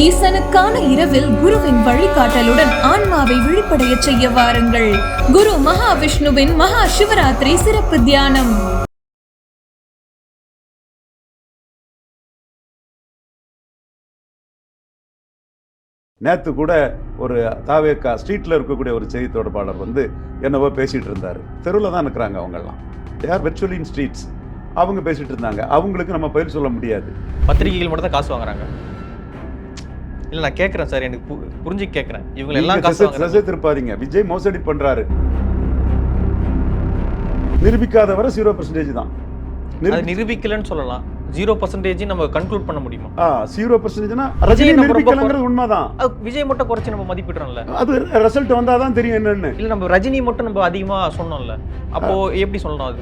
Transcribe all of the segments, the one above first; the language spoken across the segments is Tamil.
ஈசனுக்கான இரவில் குருவின் வழிகாட்டலுடன் ஆன்மாவை விழிப்படைய செய்ய வாருங்கள். குரு மகாவிஷ்ணுவின் மகா சிவராத்திரி சிறப்பு தியானம். நேற்று கூட ஒரு தாவேக்கா ஸ்ட்ரீட்டில் இருக்கக்கூடிய ஒரு செய்தி தொடர்பாளர் வந்து என்னவோ பேசிகிட்டு இருந்தார். தெருவில் தான் இருக்கிறாங்க அவங்கெல்லாம். தேர் வெர்ச்சுவலி இன் ஸ்ட்ரீட்ஸ் அவங்க பேசிகிட்டு இருந்தாங்க. அவங்களுக்கு நம்ம பதில் சொல்ல முடியாது. பத்திரிகைகள் மட்டும் தான் காசு வாங்குறாங்க. இல்ல நான் கேட்கறேன் சார் எனக்கு புரிஞ்சு கேட்கறேன் இவங்க எல்லாம் காசு திருப்பாதீங்க. விஜய் மோசடி பண்றாரு. நிரூபிக்காதவரை ஜீரோ பர்சன்டேஜ் தான். நிரூபிக்கலன்னு சொல்லலாம். ஜீரோ பர்சன்டேஜ் நம்ம கன்க்ளூட் பண்ண முடியுமா? ஜீரோ பர்சன்டேஜ்னா ரஜினி நிரூபிக்கலங்கிறது உண்மைதான். விஜய் மட்டும் குறைச்சு நம்ம மதிப்பிடுறோம்ல. அது ரிசல்ட் வந்தாதான் தெரியும் என்னன்னு. இல்ல நம்ம ரஜினி மட்டும் நம்ம அதிகமா சொன்னோம்ல. அப்போ எப்படி சொல்லணும் அது?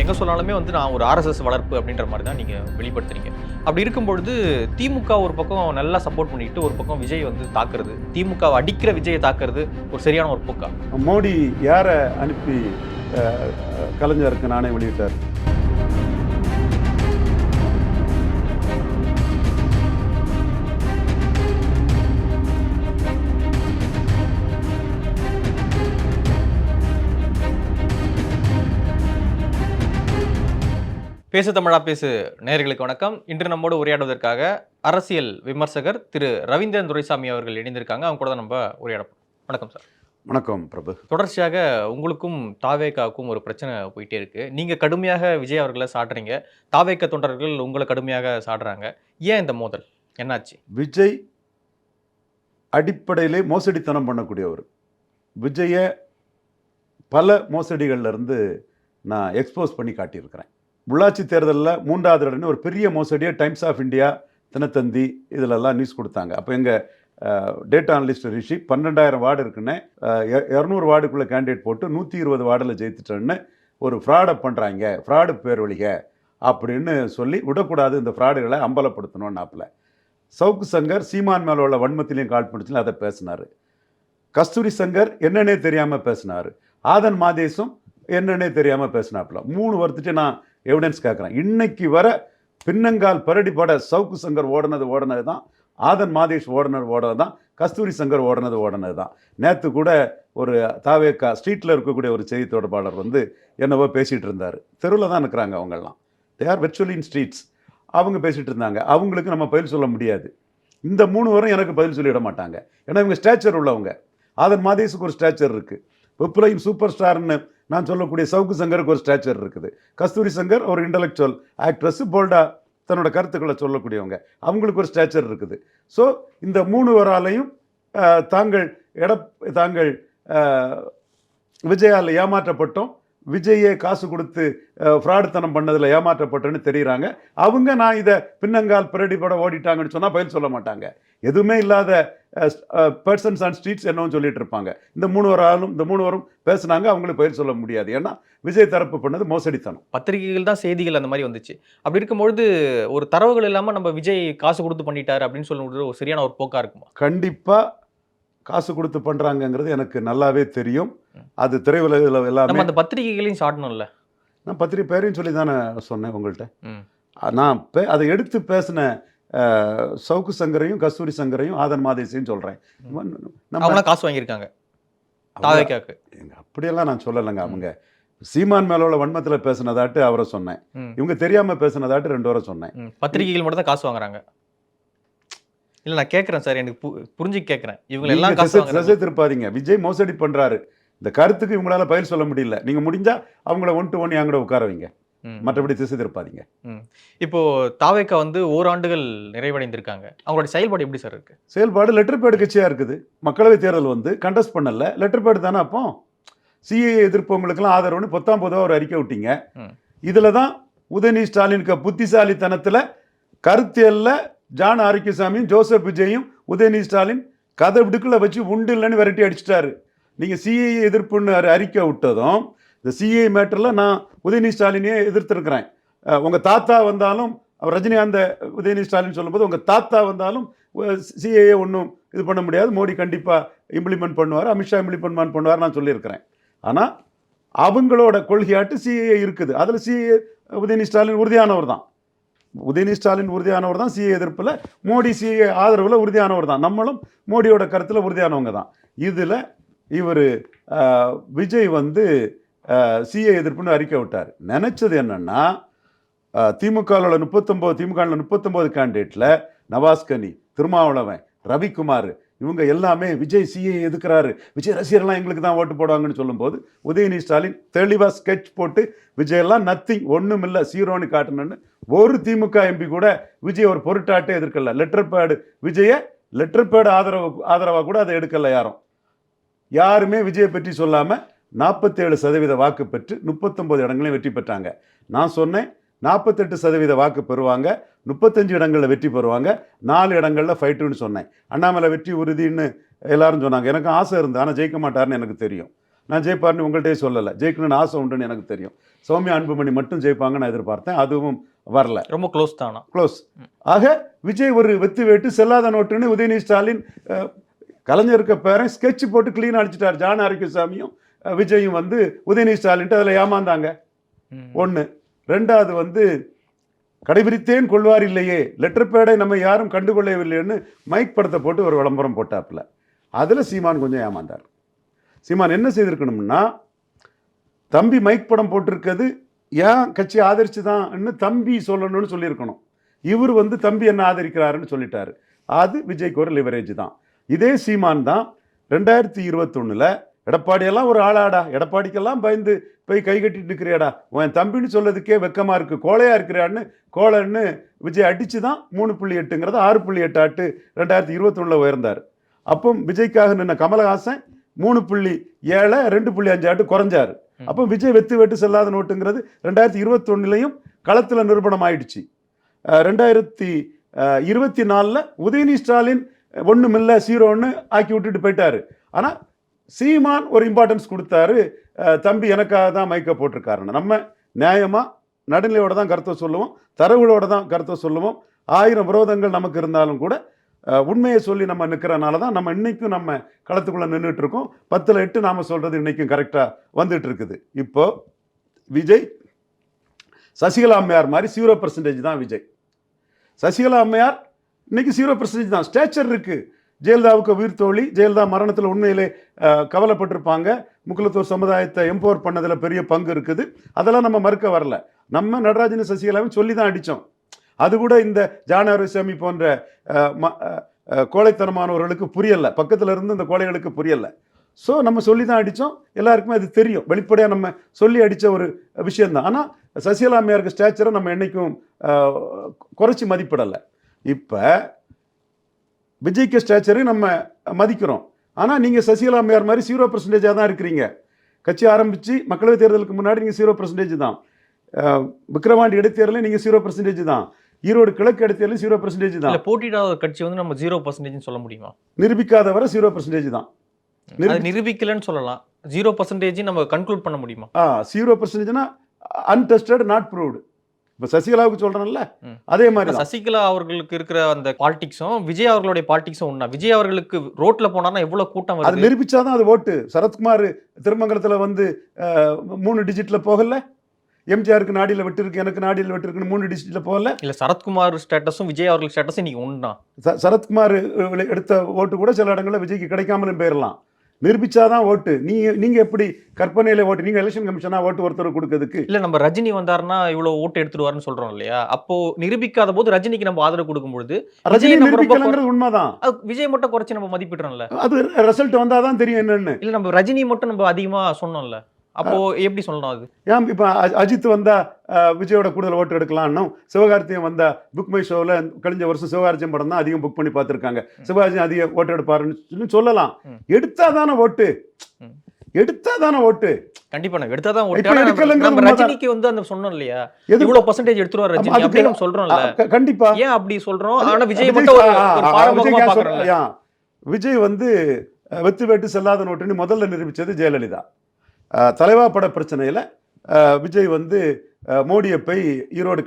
நீங்கள் எங்கே சொன்னாலுமே வந்து நான் ஒரு ஆர்எஸ்எஸ் வளர்ப்பு அப்படின்ற மாதிரி தான் நீங்கள் வெளிப்படுத்துறீங்க. அப்படி இருக்கும்பொழுது திமுக ஒரு பக்கம் நல்லா சப்போர்ட் பண்ணிட்டு ஒரு பக்கம் விஜய் வந்து தாக்குறது. திமுக அடிக்கிற விஜயை தாக்குறது ஒரு சரியான ஒரு போக்கா? மோடி யாரை அனுப்பி கலைஞருக்கு நானே வெளியிட்டார்? பேசு தமிழா பேசு நேயர்களுக்கு வணக்கம். இன்று நம்மோடு உரையாடுவதற்காக அரசியல் விமர்சகர் திரு ரவீந்திரன் துரைசாமி அவர்கள் இணைந்திருக்காங்க. அவங்க கூட தான் நம்ம உரையாடப்போம் வணக்கம் சார். வணக்கம் பிரபு. தொடர்ச்சியாக உங்களுக்கும் தாவேக்காவுக்கும் ஒரு பிரச்சனை போயிட்டே இருக்கு. நீங்க கடுமையாக விஜய் அவர்களை சாடுறீங்க. தாவேக்க தொண்டர்கள் உங்களை கடுமையாக சாடுறாங்க. ஏன் இந்த மோதல்? என்னாச்சு? விஜய் அடிப்படையிலே மோசடித்தனம் பண்ணக்கூடியவர். விஜயை பல மோசடிகள்ல இருந்து நான் எக்ஸ்போஸ் பண்ணி காட்டியிருக்கிறேன். உள்ளாட்சி தேர்தலில் மூன்றாவது இடம்னு ஒரு பெரிய மோசடியாக டைம்ஸ் ஆஃப் இந்தியா தினத்தந்தி இதிலெல்லாம் நியூஸ் கொடுத்தாங்க. அப்போ எங்கள் டேட்டா அனலிஸ்ட் ரிஷி பன்னெண்டாயிரம் வார்டு இருக்குன்னு இரநூறு வார்டுக்குள்ளே கேண்டிடேட் போட்டு நூற்றி இருபது வார்டில் ஜெயித்துட்டேன்னு ஒரு ஃப்ராடை பண்ணுறாங்க ஃப்ராடு பேர் வழிக அப்படின்னு சொல்லி விடக்கூடாது இந்த ஃப்ராடுகளை அம்பலப்படுத்தணும்னாப்புல. சவுக்கு சங்கர் சீமான் மேல உள்ள வன்மத்திலையும் கால் பண்ணிச்சுல அதை பேசினார். கஸ்தூரி சங்கர் என்னன்னே தெரியாமல் பேசினார். ஆதன் மாதேசும் என்னன்னே தெரியாமல் பேசினாப்புல. மூணு வருத்துட்டு நான் எவிடன்ஸ் கேட்குறேன் இன்னைக்கு வர பின்னங்கால் பரடி பட சவுக்கு சங்கர் ஓடினது ஓடினது தான் ஆதன் மாதேஷ் ஓடினது ஓடினது தான் கஸ்தூரி சங்கர் ஓடினது ஓடினது தான் நேற்று கூட ஒரு தாவேக்கா ஸ்ட்ரீட்டில் இருக்கக்கூடிய ஒரு செய்தி தொடர்பாளர் வந்து என்னவோ பேசிகிட்டு இருந்தார். தெருவில் தான் இருக்கிறாங்க அவங்கெல்லாம். தேர் வெர்ச்சுவலி இன் ஸ்ட்ரீட்ஸ் அவங்க பேசிகிட்டு இருந்தாங்க. அவங்களுக்கு நம்ம பதில் சொல்ல முடியாது. இந்த மூணு வரும் எனக்கு பதில் சொல்லிட மாட்டாங்க. ஏன்னா இவங்க ஸ்டேச்சர் உள்ளவங்க. ஆதன் மாதேஷுக்கு ஒரு ஸ்டேச்சர் இருக்குது வெப்புலையும் சூப்பர் ஸ்டார்னு நான் சொல்லக்கூடிய சவுக்கு சங்கருக்கு ஒரு ஸ்டாச்சர் இருக்குது. கஸ்தூரி சங்கர் ஒரு இன்டலெக்சுவல் ஆக்ட்ரஸ் போல்டா தன்னோட கருத்துக்களை சொல்லக்கூடியவங்க. அவங்களுக்கு ஒரு ஸ்டாச்சர் இருக்குது. ஸோ இந்த மூணு வராலையும் தாங்கள் எட தாங்கள் விஜயால் ஏமாற்றப்பட்டோம். விஜயே காசு கொடுத்து ஃப்ராடுத்தனம் பண்ணதில் ஏமாற்றப்பட்டேன்னு தெரியுறாங்க. அவங்க நான் இதை பின்னங்கால் பிரடிபட ஓடிட்டாங்கன்னு சொன்னால் பயில் சொல்ல மாட்டாங்க. எதுவுமே இல்லாத பர்சன்ஸ் அண்ட் ஸ்ட்ரீட்ஸ் என்னவும் சொல்லிட்டு இருப்பாங்க இந்த மூணு ஒரு ஆளும் இந்த மூணு வரும் பேசுனாங்க அவங்களுக்கு பதில் சொல்ல முடியாது. ஏன்னா விஜய் தரப்பு பண்ணது மோசடித்தனம். பத்திரிகைகள் தான் செய்திகள் அந்த மாதிரி வந்துச்சு. அப்படி இருக்கும்பொழுது ஒரு தரவுகள் இல்லாம நம்ம விஜய் காசு கொடுத்து பண்ணிட்டாரு அப்படின்னு சொல்லும்போது ஒரு சரியான ஒரு போக்கா இருக்குமா? கண்டிப்பாக காசு கொடுத்து பண்ணுறாங்கங்கிறது எனக்கு நல்லாவே தெரியும். அது திரையுலகில் எல்லாமே அந்த பத்திரிகைகளையும் சாட்டணும்ல. நான் பத்திரிகை பேரையும் சொல்லி தானே சொன்னேன் உங்கள்கிட்ட. நான் அதை எடுத்து பேசின சவுக்கு சங்கரையும் கஸ்தூரி சங்கரையும் ஆதன் மாதேசியும் சொல்கிறேன் நம்ம காசு வாங்கியிருக்காங்க. அப்படியெல்லாம் நான் சொல்லலைங்க அவங்க. சீமான் மேல உள்ள வன்மத்தில் பேசினதாட்டு அவரை சொன்னேன். இவங்க தெரியாம பேசினதாட்டு ரெண்டு வரை சொன்னேன். பத்திரிகைகள் மட்டும் தான் காசு வாங்குறாங்க. இல்ல நான் கேட்கறேன் சார் எனக்கு புரிஞ்சு கேட்கறேன். இவங்க எல்லாம் திசை- திருப்பாதீங்க. விஜய் மோசடி பண்றாரு. இந்த கருத்துக்கு இவங்களால பதில் சொல்ல முடியல. நீங்க முடிஞ்சா அவங்கள ஒன் டு ஒன் என் கூட உட்கார வைங்க. மற்றபடி திசை திருப்பாதீங்க. இப்போ தாவேக்கா வந்து ஓராண்டுகள் நிறைவடைந்திருக்காங்க. அவங்களுடைய செயல்பாடு எப்படி சார் இருக்கு? செயல்பாடு லெட்டர் பேடு கட்சியா இருக்குது. மக்களவை தேர்தல் வந்து கண்டஸ்ட் பண்ணல. லெட்டர் பேடு தானே அப்போ? சிஏ எதிர்ப்பவங்களுக்கெல்லாம் ஆதரவுன்னு பொத்தாம் பொதுவாக ஒரு அறிக்கை விட்டீங்க. இதில் தான் உதயநிதி ஸ்டாலினுக்கு புத்திசாலித்தனத்தில் கருத்தியல்ல ஜான் ஆரோக்கியசாமியும் ஜோசப் விஜயும் உதயநிதி ஸ்டாலின் கதை விடுக்குள்ள வச்சு உண்டு இல்லைன்னு விரட்டி அடிச்சிட்டாரு. நீங்கள் சிஏ எதிர்ப்புன்னு அறிக்கை விட்டதும் இந்த சிஏ மேட்டரில் நான் உதயநிதி ஸ்டாலினே எதிர்த்திருக்கிறேன். உங்கள் தாத்தா வந்தாலும் அவர் ரஜினிகாந்த உதயநிதி ஸ்டாலின் சொல்லும்போது உங்கள் தாத்தா வந்தாலும் சிஏஏ ஒன்றும் இது பண்ண முடியாது. மோடி கண்டிப்பாக இம்ப்ளிமெண்ட் பண்ணுவார். அமித்ஷா இம்ப்ளிமெண்ட் பண்ணுவார் நான் சொல்லியிருக்கிறேன். ஆனால் அவங்களோட கொள்கையாட்டு சிஏஏ இருக்குது. அதில் சிஏ உதயநிதி ஸ்டாலின் உறுதியானவர் தான். உதயநிதி ஸ்டாலின் உறுதியானவர் தான் சிஏ எதிர்ப்பில். மோடி சிஏ ஆதரவில் உறுதியானவர் தான். நம்மளும் மோடியோட கருத்தில் உறுதியானவங்க தான். இதில் இவர் விஜய் வந்து சிஏ எதிர்ப்புன்னு அறிக்கை விட்டார். நினச்சது என்னென்னா திமுகவில் முப்பத்தொம்போது திமுகவில் முப்பத்தொம்போது கேண்டிடேட்டில் நவாஸ்கனி திருமாவளவன் ரவிக்குமார் இவங்க எல்லாமே விஜய் சிஏ எதுக்குறாரு? விஜய் ரசிகர்லாம் எங்களுக்கு தான் ஓட்டு போடுவாங்கன்னு சொல்லும்போது உதயநிதி ஸ்டாலின் தெளிவாக ஸ்கெட்ச் போட்டு விஜயெல்லாம் நத்திங் ஒன்றும் இல்லை சீரோன்னு காட்டணும்னு ஒரு திமுக எம்பி கூட விஜய் ஒரு பொருட்டாட்டே எதிர்க்கல. லெட்டர் பேடு விஜயை லெட்டர் பேடு ஆதரவு ஆதரவாக கூட அதை எடுக்கலை யாரும். யாருமே விஜயை பற்றி சொல்லாமல் நாற்பத்தேழு சதவீத வாக்கு பெற்று முப்பத்தொம்போது இடங்களையும் வெற்றி பெற்றாங்க. நான் சொன்னேன் நாற்பத்தெட்டு சதவீத வாக்கு பெறுவாங்க முப்பத்தஞ்சு இடங்களில் வெற்றி பெறுவாங்க நாலு இடங்களில் ஃபைட்டுன்னு சொன்னேன். அண்ணாமலை வெற்றி உறுதின்னு எல்லாரும் சொன்னாங்க. எனக்கு ஆசை இருந்து ஆனால் ஜெயிக்க மாட்டாருன்னு எனக்கு தெரியும். நான் ஜெயிப்பார்னு உங்கள்கிட்டயே சொல்லலை. ஜெயிக்கணும்னு ஆசை உண்டுன்னு எனக்கு தெரியும். சௌமியா அன்புமணி மட்டும் ஜெயிப்பாங்கன்னு நான் எதிர்பார்த்தேன். அதுவும் வரல. ரொம்ப க்ளோஸ் தானா க்ளோஸ் ஆக விஜய் ஒரு வெத்து வேட்டு செல்லாத நோட்டுன்னு உதயநிதி ஸ்டாலின் கலைஞருக்கு பேரன் ஸ்கெட்ச் போட்டு க்ளீன் அடிச்சிட்டார். ஜான் ஆரோக்கியசாமியும் விஜயும் வந்து உதயநிதி ஸ்டாலின்ட்டு அதில் ஏமாந்தாங்க. ஒன்று ரெண்டாவது வந்து கடைபிடித்தேன் கொள்வார் இல்லையே லெட்டர் பேடை நம்ம யாரும் கண்டுகொள்ளவில்லைன்னு மைக் படத்தை போட்டு ஒரு விளம்பரம் போட்டாப்புல. அதில் சீமான் கொஞ்சம் ஏமாந்தார். சீமான் என்ன செய்திருக்கணும்னா தம்பி மைக் படம் போட்டிருக்கிறது ஏன் கட்சி ஆதரிச்சு தான்னு தம்பி சொல்லணும்னு சொல்லியிருக்கணும். இவர் வந்து தம்பி என்ன ஆதரிக்கிறாருன்னு சொல்லிட்டாரு. அது விஜய்க்கு ஒரு லிவரேஜ் தான். இதே சீமான் தான் ரெண்டாயிரத்தி இருபத்தொன்னுல எடப்பாடியெல்லாம் ஒரு ஆளாடா. எடப்பாடிக்கெல்லாம் பயந்து போய் கை கட்டிட்டு இருக்கிறியாடா உன் தம்பின்னு சொல்லதுக்கே வெக்கமா இருக்கு. கோழையா இருக்கிறான்னு கோழைன்னு விஜய் அடிச்சு தான் மூணு புள்ளி எட்டுங்கிறது ஆறு புள்ளி எட்டு ஆட்டு ரெண்டாயிரத்தி இருபத்தொன்னில் உயர்ந்தார். அப்போ விஜய்க்காக நின்ன கமலஹாசன் மூணு புள்ளி ஏழை ரெண்டு புள்ளி அஞ்சு ஆட்டு குறைஞ்சாரு. அப்போ விஜய் வெத்து வெட்டு செல்லாத நோட்டுங்கிறது ரெண்டாயிரத்தி இருபத்தொன்னுலையும் களத்தில் நிரூபணம் ஆயிடுச்சு ரெண்டாயிரத்தி இருபத்தி நாலில் உதயநிதி ஸ்டாலின் ஒன்றும் இல்லை சீரோன்னு ஆக்கி விட்டுட்டு போயிட்டாரு. ஆனால் சீமான் ஒரு இம்பார்ட்டன்ஸ் கொடுத்தாரு. தம்பி எனக்காக தான் மைக்கை போட்டிருக்காருன்னு. நம்ம நியாயமாக நடுநிலையோட தான் கருத்தை சொல்லுவோம். தரவுகளோட தான் கருத்தை சொல்லுவோம். ஆயிரம் விரோதங்கள் நமக்கு இருந்தாலும் கூட உண்மையை சொல்லி நம்ம நிற்கிறனால தான் நம்ம இன்றைக்கும் நம்ம களத்துக்குள்ளே நின்றுட்டு இருக்கோம். பத்தில் எட்டு நாம் சொல்கிறது இன்றைக்கும் கரெக்டாக வந்துட்டு இருக்குது. இப்போ விஜய் சசிகலா அம்மையார் மாதிரி சீரோ பர்சன்டேஜ் தான் விஜய். சசிகலா அம்மையார் இன்னைக்கு ஜீரோ பர்சன்டேஜ் தான். ஸ்டேச்சர் இருக்குது ஜெயலலிதாவுக்கு உயிர் தோழி. ஜெயலலிதா மரணத்தில் உண்மையிலே கவலைப்பட்டிருப்பாங்க. முக்குலத்தூர் சமுதாயத்தை எம்பவர் பண்ணதில் பெரிய பங்கு இருக்குது. அதெல்லாம் நம்ம மறுக்க வரல. நம்ம நடராஜன் சசிகலாவும் சொல்லி தான் அடித்தோம் அது கூட இந்த ஜானவரசாமி போன்ற ம- கோழைத்தனமானவர்களுக்கு புரியலை. பக்கத்தில் இருந்து இந்த கோழைகளுக்கு புரியலை. ஸோ நம்ம சொல்லி தான் அடித்தோம் எல்லாருக்குமே அது தெரியும். வெளிப்படையாக நம்ம சொல்லி அடித்த ஒரு விஷயந்தான் ஆனால் சசிகலா அம்மையாருக்கு ஸ்டேச்சரை நம்ம என்றைக்கும் குறைச்சி மதிப்பிடலை. இப்போ விஜய்க்கு ஸ்டேச்சரை நம்ம மதிக்கிறோம். ஆனால் நீங்கள் சசிகலா அம்மையார் மாதிரி ஜீரோ பர்சன்டேஜாக தான் இருக்கிறீங்க. கட்சி ஆரம்பித்து மக்களவைத் தேர்தலுக்கு முன்னாடி நீங்கள் ஜீரோ பர்சன்டேஜ் தான். அஹ், விக்கிரவாண்டி இடைத்தேர்தலில் நீங்கள் ஜீரோ பர்சன்டேஜ் தான். ஈரோடு கிழக்கு இடைத்தேர்தலில் ஜீரோ பர்சன்டேஜ் தான். போட்டியிடாத கட்சி வந்து நம்ம ஜீரோ பர்சன்டேஜ் சொல்ல முடியுமா? நிரூபிக்காத வரை ஜீரோ பர்சன்டேஜ் தான் நிரூபிக்கலன்னு சொல்லலாம். ஜீரோ பர்சன்டேஜ் நம்ம கன்க்ளூட் பண்ண முடியுமா? ஆ ஜீரோ பர்சன்டேஜ்னா அன்டெஸ்டட் நாட் ப்ரூவ்டு இப்போ சசிகலாவுக்கு சொல்கிறேன்ல. அதே மாதிரி தான். சசிகலா அவர்களுக்கு இருக்கிற அந்த பாலிடிக்ஸும் விஜய் அவர்களுடைய பாலிடிக்ஸும் ஒண்ணா. விஜய் அவர்களுக்கு ரோட்ல போனார்னா எவ்வளவு கூட்டம் அது வருது? நிரூபிச்சாதான் அது ஓட்டு. சரத்குமார் திருமங்கலத்தில் வந்து மூணு டிஜிட்டில் போகல. எம்ஜிஆருக்கு நாடியில் விட்டுருக்கு எனக்கு நாடியில் விட்டுருக்குன்னு மூணு டிஜிட்டில் போகல. இல்ல சரத்குமார் ஸ்டேட்டஸும் விஜய் அவர்கள் ஸ்டேட்டஸும் இன்னைக்கு ஒண்ணுதான். ச- சரத்குமார் எடுத்த ஓட்டு கூட சில இடங்களில் விஜய்க்கு கிடைக்காமலும் போயிடலாம் நிரூபிச்சாதான் ஓட்டு. நீங்க நீங்க எப்படி கற்பனையில ஓட்டு நீங்க எலெக்ஷன் கமிஷனா ஓட்டு ஒருத்தர் கொடுக்கறதுக்கு? இல்ல நம்ம ரஜினி வந்தாருன்னா இவ்வளவு ஓட்டு எடுத்துருவாருன்னு சொல்றோம் இல்லையா? அப்போ நிரூபிக்காத போது ரஜினிக்கு நம்ம ஆதரவு கொடுக்கும் பொழுது ரஜினி நிரூபிக்கலங்கிறது உண்மைதான். விஜய் மட்டும் குறைச்சு நம்ம மதிப்பிடுறோம்ல. அது ரிசல்ட் வந்தாதான் தெரியும் என்னன்னு. இல்ல நம்ம ரஜினி மட்டும் நம்ம அதிகமா சொன்னோம்ல. அப்போ எப்படி சொல்லணும் அது? ஏன் இப்போ அஜித் வந்தா விஜயோட கூடுதல் ஓட்டு எடுக்கலாம்னும் சிவகார்த்தியம் வந்தா புக் மை ஷோவில் கழிஞ்ச வருஷம் சிவகார்த்தியம் படம் தான் அதிகம் புக் பண்ணி பார்த்துருக்காங்க. சிவகார்த்தியம் அதிக ஓட்டு எடுப்பாருன்னு சொல்லி சொல்லலாம். எடுத்தா தானே ஓட்டு. எடுத்தா தானே ஓட்டு? கண்டிப்பா நான் எடுத்தாதான் இப்ப ஓட்டு. ரஜினிக்கு வந்து அந்த சொன்னோம் இல்லையா? எது இவ்வளவு பர்சன்டேஜ் எடுத்துருவார் ரஜினி நம்ம சொல்றோம்ல. கண்டிப்பா. ஏன் அப்படி சொல்றோம்? ஆனா விஜய் மட்டும் விஜய் வந்து வெத்து வேட்டு செல்லாத நோட்டுன்னு முதல்ல நிரூபித்தது ஜெயலலிதா. தலைவா பட பிரச்சனையில் விஜய் வந்து மோடியை போய் ஈரோடு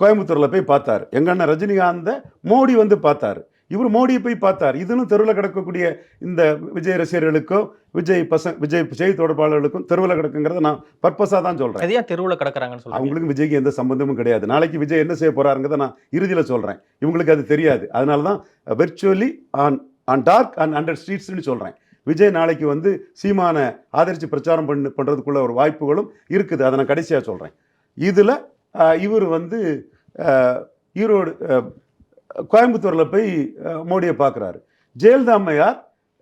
கோயம்புத்தூர்ல போய் பார்த்தாரு. எங்க அண்ணன் ரஜினிகாந்த மோடி வந்து பார்த்தாரு. இவர் மோடியை போய் பார்த்தார். இதுன்னு தெருவில் கிடக்கக்கூடிய இந்த விஜய் ரசிகர்களுக்கும் விஜய் பசங்க விஜய் செய்தி தொடர்பாளர்களுக்கும் தெருவில் கிடக்குங்கிறத நான் பர்பஸாக தான் சொல்கிறேன் எதையா தெருவுல கிடக்குறாங்கன்னு சொல்றாங்க? அவங்களுக்கு விஜய்க்கு எந்த சம்பந்தமும் கிடையாது. நாளைக்கு விஜய் என்ன செய்ய போறாருங்கிறத நான் இறுதியில் சொல்கிறேன் இவங்களுக்கு அது தெரியாது. அதனால தான் virtually on on dark and under ஸ்ட்ரீட்ஸ்னு சொல்கிறேன் விஜய் நாளைக்கு வந்து சீமான ஆதரித்து பிரச்சாரம் பண்ணு பண்ணுறதுக்குள்ள ஒரு வாய்ப்புகளும் இருக்குது. அதை நான் கடைசியாக சொல்கிறேன் இதில் இவர் வந்து ஈரோடு கோயம்புத்தூரில் போய் மோடியை பார்க்குறாரு ஜெயலலிதா அம்மையார்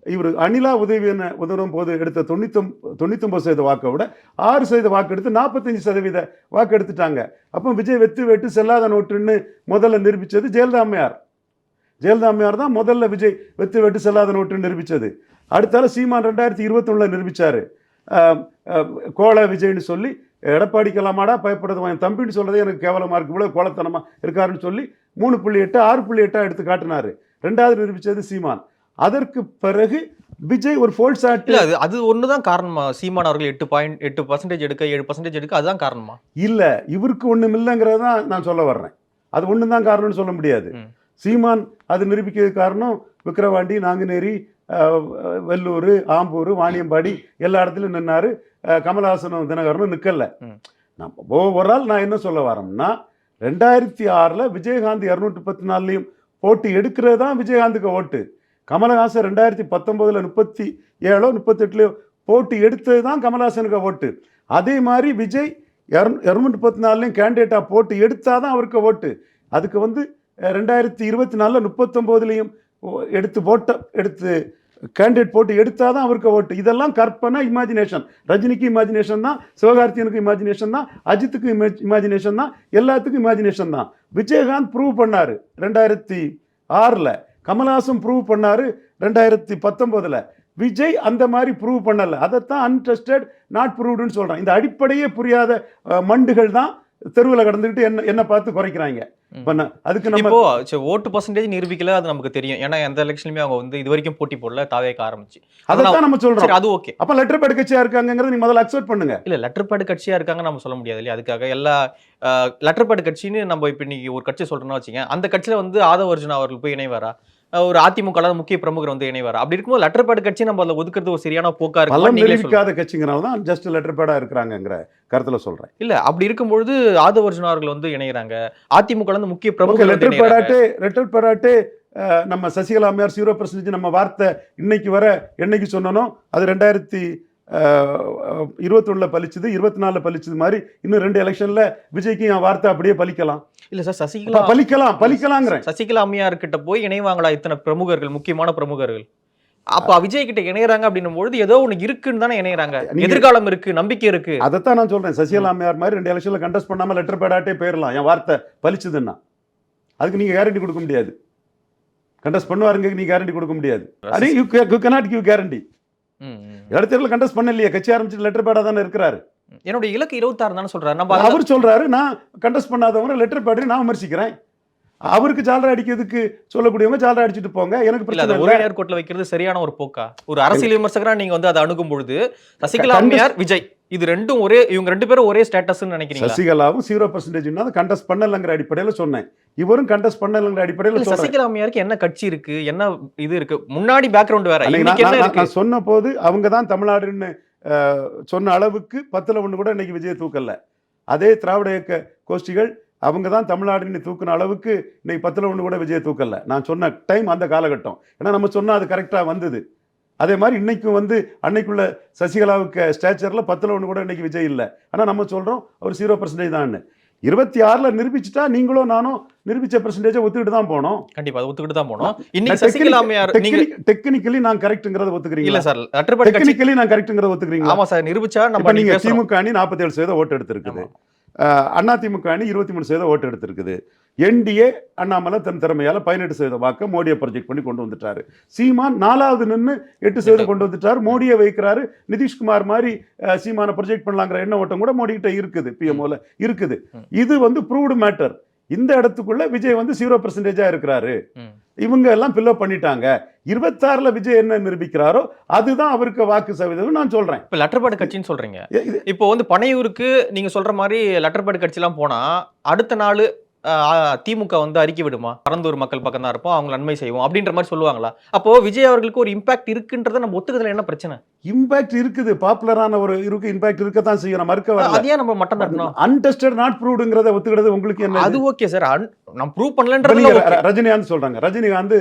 இவர் அனிலா உதவின உதவும் போது எடுத்த தொண்ணூத்தொம் தொண்ணூத்தொம்பது சதவீத வாக்கை விட ஆறு சதவீத வாக்கு எடுத்து நாற்பத்தஞ்சு சதவீத வாக்கு எடுத்துட்டாங்க. அப்போ விஜய் வெத்து வெட்டு செல்லாத நோட்டுன்னு முதல்ல நிரூபித்தது ஜெயலலிதா அம்மையார் ஜெயலலிதா அம்மையார் தான் முதல்ல விஜய் வெத்து வெட்டு செல்லாத நோட்டுன்னு நிரூபித்தது அடுத்தால சீமான் ரெண்டாயிரத்தி இருபத்தொன்னில் நிரூபித்தார் கோல விஜய்னு சொல்லி எடப்பாடி கலாமாடா பயப்படுறது என் தம்பின்னு சொல்றதே எனக்கு கேவலமாக இருக்கு இவ்வளோ கோலத்தனமாக இருக்காருன்னு சொல்லி மூணு புள்ளி எட்டு ஆறு புள்ளி எட்டாக எடுத்து காட்டினாரு. ரெண்டாவது நிரூபித்தது சீமான். அதற்கு பிறகு விஜய் ஒரு ஃபோல்ஸ் இல்ல அது அது ஒண்ணுதான் காரணமா? சீமான் அவர்கள் எட்டு பாயிண்ட் எட்டு பர்சன்டேஜ் எடுக்க ஏழு பர்சன்டேஜ் எடுக்க அதுதான் காரணமா? இல்லை இவருக்கு ஒன்றும் இல்லைங்கிறது தான் நான் சொல்ல வர்றேன். அது ஒன்று தான் காரணம்னு சொல்ல முடியாது. சீமான் அது நிரூபிக்கிறதுக்கு காரணம் விக்கிரவாண்டி நாங்குநேரி வெள்ளூர் ஆம்பூர் வாணியம்பாடி எல்லா இடத்துலையும் நின்னாரு. கமலஹாசனும் தினகரனும் நிற்கல. நம்ம ஓவரால் நான் என்ன சொல்ல வரேன்னா ரெண்டாயிரத்தி ஆறில் விஜயகாந்த் இரநூற்றி பத்து நாலுலையும் போட்டி எடுக்கிறது தான் விஜயகாந்துக்கு ஓட்டு. கமலஹாசன் ரெண்டாயிரத்தி பத்தொம்போதில் முப்பத்தி ஏழோ முப்பத்தெட்டுலையோ போட்டி எடுத்தது தான் கமலஹாசனுக்கு ஓட்டு. அதே மாதிரி விஜய் இரநூ இரநூற்றி பத்து நாலுலையும் கேண்டிடேட்டாக போட்டு எடுத்தால் தான் அவருக்கு ஓட்டு. அதுக்கு வந்து ரெண்டாயிரத்தி இருபத்தி நாலில் முப்பத்தொம்போதுலேயும் எடுத்து போட்ட எடுத்து கேண்டிடேட் போட்டு எடுத்தால் தான் அவருக்கு ஓட்டு இதெல்லாம் கற்பனை இமேஜினேஷன் ரஜினிக்கு இமேஜினேஷன் தான் சிவகார்த்தியனுக்கு இமேஜினேஷன் தான் அஜித்துக்கு இமேஜ் இமேஜினேஷன் தான் எல்லாத்துக்கும் இமேஜினேஷன் தான். விஜயகாந்த் ப்ரூவ் பண்ணார் ரெண்டாயிரத்தி ஆறில். கமல்ஹாசன் ப்ரூவ் பண்ணார் ரெண்டாயிரத்தி பத்தொம்போதில் விஜய் அந்த மாதிரி ப்ரூவ் பண்ணலை. அதைத்தான் அன்ட்ரஸ்டட் நாட் ப்ரூவ்டுன்னு சொல்கிறேன் இந்த அடிப்படையே புரியாத மண்டுகள் தான் தெருவில் கடந்துக்கிட்டு என்ன என்ன பார்த்து குறைக்கிறாங்க. அதுக்கு நம்ம இப்போ ஓட்டு பர்சன்டேஜ் நிரூபிக்கல அது நமக்கு தெரியும். ஏன்னா எந்த எலெக்ஷன்லயுமே அவங்க வந்து இது வரைக்கும் போட்டி போடல தாவேக்க ஆரம்பிச்சு. அதைத்தான் நம்ம சொல்கிறோம் சரி அது ஓகே. அப்போ லெட்டர் பேட் கட்சியாக இருக்காங்கிறத நீ முதல்ல அக்செப்ட் பண்ணுங்க. இல்ல லெட்டர் பேட் கட்சியா இருக்காங்க நம்ம சொல்ல முடியாது இல்லையா? அதுக்காக எல்லா லெட்டர் பேட் கட்சின்னு நம்ம இப்ப இன்னைக்கு ஒரு கட்சி சொல்றோம்னா வச்சுங்க அந்த கட்சியில வந்து ஆதவ அர்ஜுனா அவர்கள் போய் இணைவாரா? ஒரு அதிமுக முக்கிய பிரமுகர் வந்து இணைவாரா. அப்படி இருக்கும்போது லெட்டர் பேட் கட்சி நம்ம அதில் ஒதுக்குறது ஒரு சரியான போக்கா நிரூபிக்காத கட்சிங்கிறனால தான் ஜஸ்ட் லெட்டர் பேடாக இருக்கிறாங்கிற கருத்தில் சொல்கிறேன் இல்ல அப்படி இருக்கும்பொழுது ஆதவ அர்ஜுனா அவர்கள் வந்து இணையறாங்க. அதிமுக முக்கிய பிரமுகர் லெட்டர். பேடாட்டு லெட்டர் பேடாட்டு நம்ம சசிகலா அம்மையார் ஜீரோ பர்சன்டேஜ் நம்ம வார்த்தை இன்னைக்கு வர என்னைக்கு சொன்னனோ அது ரெண்டாயிரத்தி இருபத்தொன்னில் பலிச்சுது இருபத்தி நாலில் பலிச்சது மாதிரி இன்னும் ரெண்டு எலெக்ஷனில் விஜய்க்கு என் வார்த்தை அப்படியே பலிக்கலாம். இல்ல சார் சசிகலா பலிக்கலாம் பலிக்கலாங்கிறேன். சசிகலா அம்மையார் கிட்ட போய் இணைவாங்களா இத்தனை பிரமுகர்கள் முக்கியமான பிரமுகர்கள்? அப்ப விஜய் கிட்ட இணையறாங்க அப்படின்னும் பொழுது ஏதோ ஒண்ணு இருக்குன்னு தானே இணையறாங்க. எதிர்காலம் இருக்கு நம்பிக்கை இருக்கு. அதைத்தான் நான் சொல்றேன். சசிகலா அம்மையார் மாதிரி ரெண்டு எலெக்ஷனில் கண்டெஸ்ட் பண்ணாமல் லெட்டர் பேடாட்டே போயிடலாம் என் வார்த்தை பலிச்சுதுன்னா அதுக்கு நீங்கள் கேரண்டி கொடுக்க முடியாது. கண்டெஸ்ட் பண்ணுவாருங்க நீ கேரண்டி கொடுக்க முடியாது. அது you you cannot give guarantee. இடத்துல கண்டெஸ்ட் பண்ண இல்லையா கட்சி ஆரம்பிச்சு லெட்டர் பேடா தானே இருக்கிறாரு. என்னுடைய இலக்கு இருபத்தாறு தானே சொல்றாரு. நம்ம அவர் சொல்றாரு நான் கண்டெஸ்ட் பண்ணாதவங்க லெட்டர் பேடு நான் விமர்சிக்கிறேன். அவருக்கு ஜாலரா அடிக்கிறதுக்கு சொல்லக்கூடியவங்க ஜாலரா அடிச்சுட்டு போங்க. எனக்கு பிரச்சனை ஒரே நேர்கோட்டில் வைக்கிறது சரியான ஒரு போக்கா? ஒரு அரசியல் விமர்சகரா நீங்க வந்து அதை அணுகும் பொழுது சசிகலா விஜய். இது ரெண்டும் ஒரே இவங்க ரெண்டு பேரும் ஒரே ஸ்டேட்டஸ்னு நினைக்கிறீங்களா? சசிகலாவும் ஜீரோ பர்சன்டேஜ் கண்டெஸ்ட் பண்ணலங்கிற அடிப்படையில் சொன்னேன். இவரும் கண்டெஸ்ட் பண்ணலங்கிற அடிப்படையில் சசிகலா அம்மையாருக்கு என்ன கட்சி இருக்கு? என்ன இது இருக்கு? முன்னாடி பேக்ரவுண்ட் வேற. நான் சொன்ன போது அவங்க தான் தமிழ்நாடுன்னு சொன்ன அளவுக்கு பத்துல ஒண்ணு கூட இன்னைக்கு விஜய் தூக்கல. அதே திராவிட இயக்க கோஷ்டிகள் அவங்க தான் தமிழ்நாடுன்னு தூக்குன அளவுக்கு இன்னைக்கு பத்துல ஒண்ணு கூட விஜய் தூக்கல. நான் சொன்ன டைம் அந்த காலகட்டம். ஏன்னா நம்ம சொன்னா அது கரெக்டா வந்தது. அதே மாதிரி இன்னைக்கும் வந்து அன்னைக்குள்ள சசிகலாவுக்கு ஸ்டேச்சர்ல பத்துல ஒண்ணு கூட இன்னைக்கு விஜய் இல்லை. ஆனா நம்ம சொல்றோம் அவர் ஜீரோ பர்சன்டேஜ் தான் இருபத்தி ஆறுல நிரூபிச்சுட்டா நீங்களும் நானும் நிரூபிச்ச பர்சன்டேஜை ஒத்துக்கிட்டு தான் போனோம். கண்டிப்பா அதை ஒத்துக்கிட்டு தான் போனோம். இன்னைக்கு சசிகலா அம்மையார் டெக்னிக்கலி நான் கரெக்ட்ங்கிறத இல்ல ஒத்துக்கிறீங்களா சார் கட்சி டெக்னிக்கலி நான் கரெக்ட்ங்கிறத ஒத்துக்கிறீங்களா? ஆமா சார் நிரூபிச்சா நம்ம நீங்க திமுக அணி நாற்பத்தேழு சதவீதம் ஓட்டு எடுத்திருக்குது. அண்ணா திமுக அணி இருபத்தி மூணு சதவீதம் ஓட்டு எடுத்திருக்குது. என்டிஏ அண்ணாமலை தன் திறமையால பதினெட்டு சதவீத வாக்க மோடியை ப்ரொஜெக்ட் பண்ணி கொண்டு வந்துட்டாரு. சீமான் நாலாவது நின்னு எட்டு சதவீதம் கொண்டு வந்துட்டாரு. மோடியை வைக்கிறாரு. நிதிஷ்குமார் மாதிரி சீமானை ப்ரொஜெக்ட் பண்ணலாங்கிற எண்ண ஓட்டம் கூட மோடி கிட்ட இருக்குது பிஎம்ஓல இருக்குது. இது வந்து ப்ரூவ்டு மேட்டர் இந்த இடத்துக்குள்ள விஜய் வந்து ஜீரோ பர்சன்டேஜா இருக்கிறாரு. இவங்க எல்லாம் பில்லப் பண்ணிட்டாங்க. இருபத்தாறுல விஜய் என்ன நிரூபிக்கிறாரோ அதுதான் அவருக்கு வாக்கு சதவீதம் நான் சொல்றேன். இப்ப லெட்டர்பேட் கட்சின்னு சொல்றீங்க. இப்போ வந்து பனையூருக்கு நீங்க சொல்ற மாதிரி லெட்டர்பேட் கட்சி எல்லாம் போனா அடுத்த நாள் திமுக வந்து அறிக்கை விடுமா? பரந்தூர் மக்கள் பக்கம் தான் இருப்போம் அவங்க நன்மை செய்வோம் அப்படின்ற மாதிரி சொல்லுவாங்களா? அப்போ விஜய் அவர்களுக்கு ஒரு இம்பாக்ட் இருக்குன்றத நம்ம ஒத்துக்கிறதுல என்ன பிரச்சனை? இம்பாக்ட் இருக்குது. பாப்புலரான ஒரு இருக்கு இம்பாக்ட் இருக்கத்தான் செய்யும். மறுக்க வரல. அதையே நம்ம மட்டம் தட்டணும். அன்டெஸ்டட் நாட் ப்ரூவ்டுங்கிறத ஒத்துக்கிறது உங்களுக்கு என்ன? அது ஓகே சார் நான் ப்ரூவ் பண்ணலன்றது ரஜினிகாந்த் சொல்றாங்க. ரஜினிகாந்த்